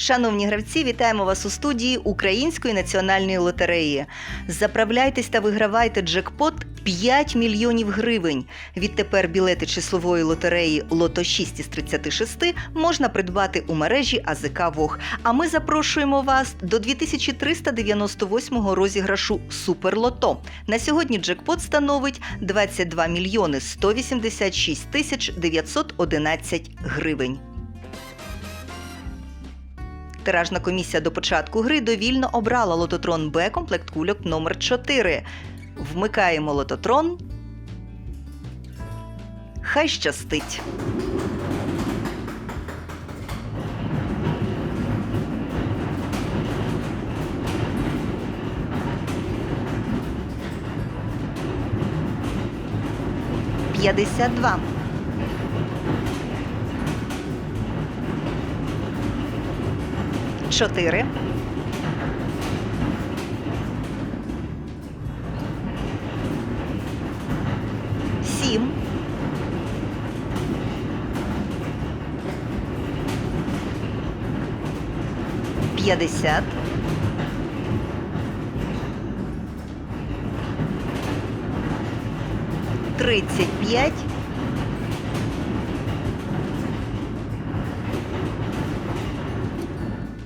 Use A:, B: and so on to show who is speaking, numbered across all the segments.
A: Шановні гравці, вітаємо вас у студії Української національної лотереї. Заправляйтесь та вигравайте джекпот 5 мільйонів гривень. Відтепер білети числової лотереї Лото 6 із 36 можна придбати у мережі АЗК Вог. А ми запрошуємо вас до 2398 розіграшу Суперлото. На сьогодні джекпот становить 22 мільйони 186 тисяч 911 гривень. Тиражна комісія до початку гри довільно обрала лототрон Б комплект кульок номер 4 Вмикаємо лототрон. Хай щастить. П'ятдесят два. Чотири. Сім. П'ятдесят. Тридцять п'ять.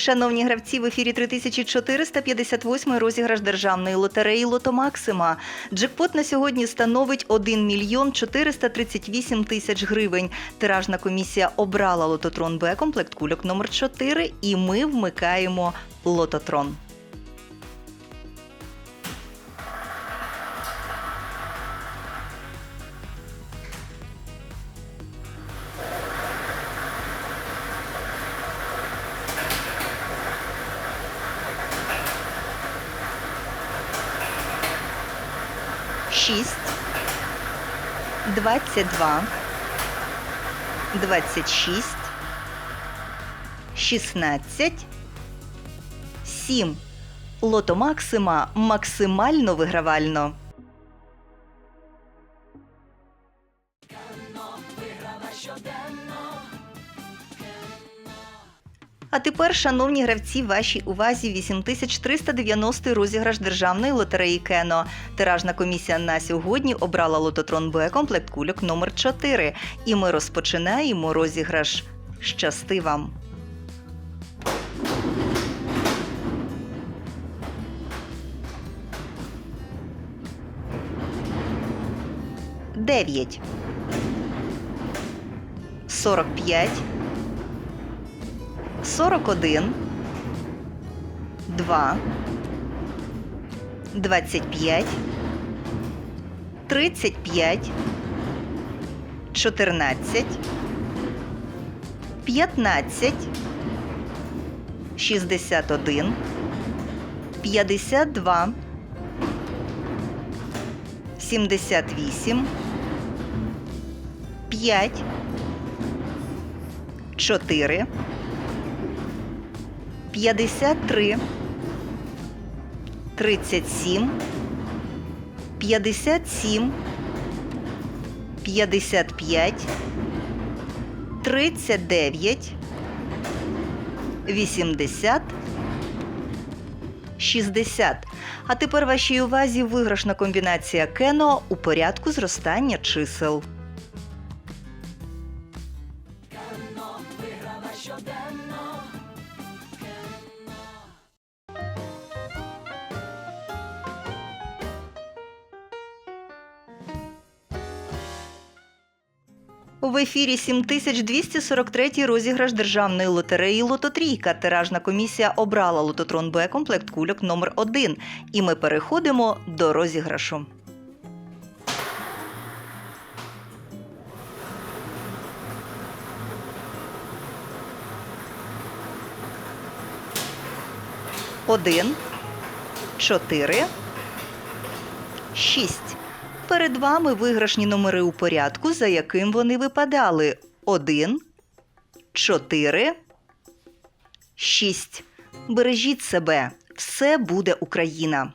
A: Шановні гравці, в ефірі 3458 розіграш державної лотереї Лото Максима. Джекпот на сьогодні становить 1 мільйон 438 тисяч гривень. Тиражна комісія обрала лототрон Б комплект кульок номер 4 і ми вмикаємо лототрон. Шість, двадцять два, двадцять шість, шістнадцять, сім. Лото Максима максимально вигравально. А тепер, шановні гравці, вашій увазі 8390 розіграш державної лотереї Кено. Тиражна комісія на сьогодні обрала лототрон Б комплект кульок номер 4 І ми розпочинаємо розіграш. Щасти вам! Дев'ять. Сорок п'ять. 41, 2, 25, 35, 14, 15, 61, 52, 78, 5, 4, 53, 37, 57, 55, 39, 80, 60. А тепер вашій увазі виграшна комбінація Кено у порядку зростання чисел. В ефірі 7243 розіграш державної лотереї Лототрійка. Тиражна комісія обрала лототрон Б комплект кульок номер 1 І ми переходимо до розіграшу. Один, чотири, шість перед вами виграшні номери у порядку, за яким вони випадали: 1, 4, 6. Бережіть себе. Все буде Україна.